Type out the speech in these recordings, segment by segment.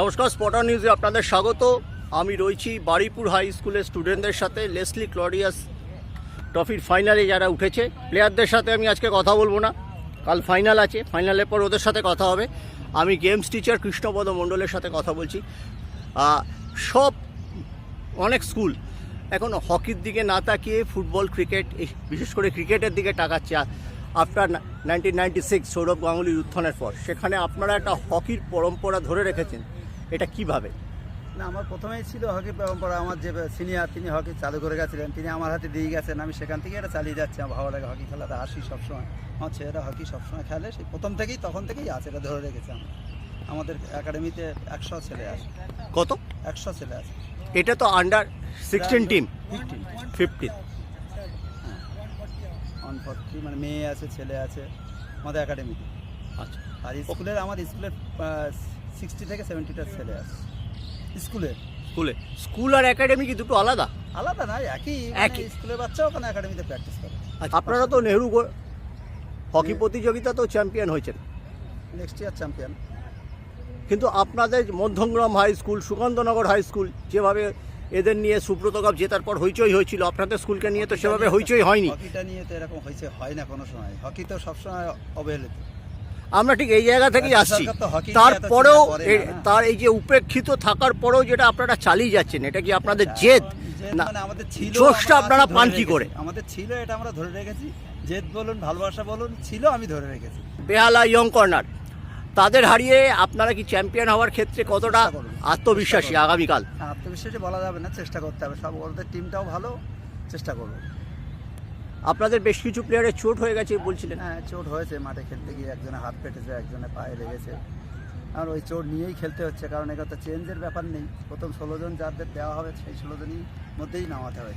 নমস্কার স্পটার নিউজে আপনাদের স্বাগত। আমি রয়েছি বাড়িপুর হাই স্কুলের স্টুডেন্টদের সাথে, লেসলি ক্লরিয়াস ট্রফির ফাইনালে যারা উঠেছে, প্লেয়ারদের সাথে আমি আজকে কথা বলব না। কাল ফাইনাল আছে, ফাইনালের পর ওদের সাথে কথা হবে। আমি গেমস টিচার কৃষ্ণপদ মণ্ডলের সাথে কথা বলছি। সব অনেক স্কুল এখন হকির দিকে না তাকিয়ে ফুটবল, ক্রিকেট বিশেষ করে ক্রিকেটের দিকে তাকাচ্ছে। After nineteen ninety six Sourav গাঙ্গুলির উত্থানের পর, সেখানে আপনারা একটা হকির পরম্পরা ধরে রেখেছেন। এটা কীভাবে? না আমার প্রথমেই ছিল হকি পরম্পরা। আমার যে সিনিয়র তিনি হকি চালু করে গেছিলেন তিনি আমার হাতে দিয়ে গেছেন। আমি সেখান থেকে এটা চালিয়ে যাচ্ছি। আমার ভালো লাগে হকি খেলাতে আসি সবসময়। আমার ছেলেরা হকি সবসময় খেলে। সেই প্রথম থেকেই তখন থেকেই আছে এটা ধরে রেখেছে আমরা। আমাদের একাডেমিতে একশো ছেলে আছে। কত? একশো ছেলে আছে। এটা তো under sixteen team fifteen fifteen on forty মানে মেয়ে আছে ছেলে আছে আমাদের একাডেমিতে আচ্ছা। আর স্কুলের আমার স্কুলের সিক্সটি থেকে সেভেন্টিটা ছেলে আছে। স্কুলের স্কুলে। স্কুল আর একাডেমি কি দুটো আলাদা? আলাদা না একই একই। মানে স্কুলের বাচ্চা ওখানে একাডেমিতে প্র্যাকটিস করে। আচ্ছা, আপনারা তো নেহরু হকি প্রতিযোগিতা তো চ্যাম্পিয়ন হয়েছেন। নেক্সট ইয়ার চ্যাম্পিয়ন কিন্তু আপনাদের Madhyamgram high school Sukantanagar high school যেভাবে এদের নিয়ে সুব্রত কাপ জেতার পর হইচই হয়েছিল আপনাদের স্কুলকে নিয়ে তো সেভাবে হইচই হয়নি। হকিটা নিয়ে তো এরকম হয়েছে হয় না কোনো সময়। হকি তো সবসময় অবহেলিত আমরা ঠিক এই জায়গা থেকেই আসছি। তারপরেও। তার এই যে উপেক্ষিত থাকার পরেও যেটা আপনারা চালিয়ে যাচ্ছেন এটা কি আপনাদের জেদ? না মানে জোশটা আপনারা পান কি করে? আমাদের ছিল এটা আমরা ধরে রেখেছি। জেদ বলুন ভালোবাসা বলুন ছিল আমি ধরে রেখেছি। বেহালা ইয়ং কর্নার তাদের হারিয়ে আপনারা কি চ্যাম্পিয়ন হওয়ার ক্ষেত্রে কতটা আত্মবিশ্বাসী আগামীকাল? আত্মবিশ্বাসী বলা যাবে না চেষ্টা করতে হবে সব ওদের টিমটাও ভালো চেষ্টা করব আপনাদের বেশ কিছু প্লেয়ারের চোট হয়ে গেছে বলছিলেন। হ্যাঁ চোট হয়েছে মাঠে খেলতে গিয়ে একজনে হাত পেটেছে একজনে পায়ে লেগেছে। আর ওই চোট নিয়েই খেলতে হচ্ছে কারণ এটা তো চেঞ্জের ব্যাপার নেই। প্রথম ষোলো জন যাদের দেওয়া হবে সেই ষোলো জনই মধ্যেই নামাতে হবে।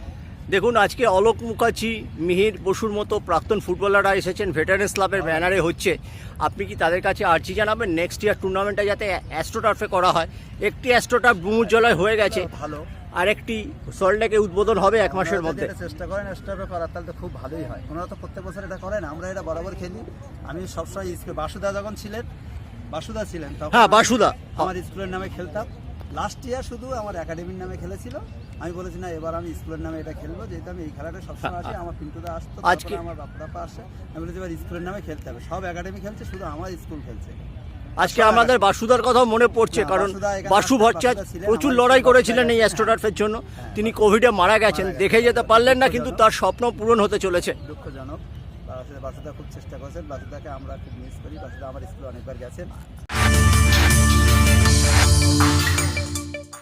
দেখুন আজকে অলোক মুখার্জি মিহির বসুর মতো প্রাক্তন ফুটবলাররা এসেছেন ভেটারেন্স ক্লাবের ব্যানারে হচ্ছে। আপনি কি তাদের কাছে আর্জি জানাবেন? নেক্সট ইয়ার টুর্নামেন্টটা যাতে অ্যাস্ট্রোটার্ফে করা হয়। একটি অ্যাস্ট্রোটার্ফ ডুমুরজলায় হয়ে গেছে। ভালো। আর একটি সল্টলেকে উদ্বোধন হবে এক মাসের মধ্যে। চেষ্টা করেন স্টাফে করার তাহলে তো খুব ভালোই হয়। ওনারা তো প্রত্যেক বছর এটা করেন আমরা এটা বরাবর খেলি। আমি সবসময় স্কুল বাসুদা যখন ছিলেন বাসুদা ছিলেন তখন হ্যাঁ, বাসুদা। আমার স্কুলের নামে খেলতাম। লাস্ট ইয়ার শুধু আমার একাডেমির নামে খেলেছিল। আমি বলেছি না এবার আমি স্কুলের নামে এটা খেলব। যেহেতু আমি এই খেলাটা সবসময় আসি আমার পিন্টুদা আসতো আজকে- আমার বাপুরাপা আসে। আমি বলেছি এবার স্কুলের নামে খেলতে হবে। সব একাডেমি খেলছে শুধু আমার স্কুল খেলছে। আজকে আমাদের বাসুদার কথা মনে পড়ছে কারণ বাসু ভট্টাচার্য প্রচুর লড়াই করেছিলেন এই অ্যাস্ট্রোডার্ফের জন্য। হ্যাঁ, হ্যাঁ। তিনি কোভিডে মারা গেছেন দেখে যেতে পারলেন না কিন্তু তার স্বপ্ন পূরণ হতে চলেছে। দুঃখজনক। বাসুদা খুব চেষ্টা করেছেন বাসুদাকে আমরা খুব মিস করি বাসুদা আমার স্কুলে অনেকবার গেছেন।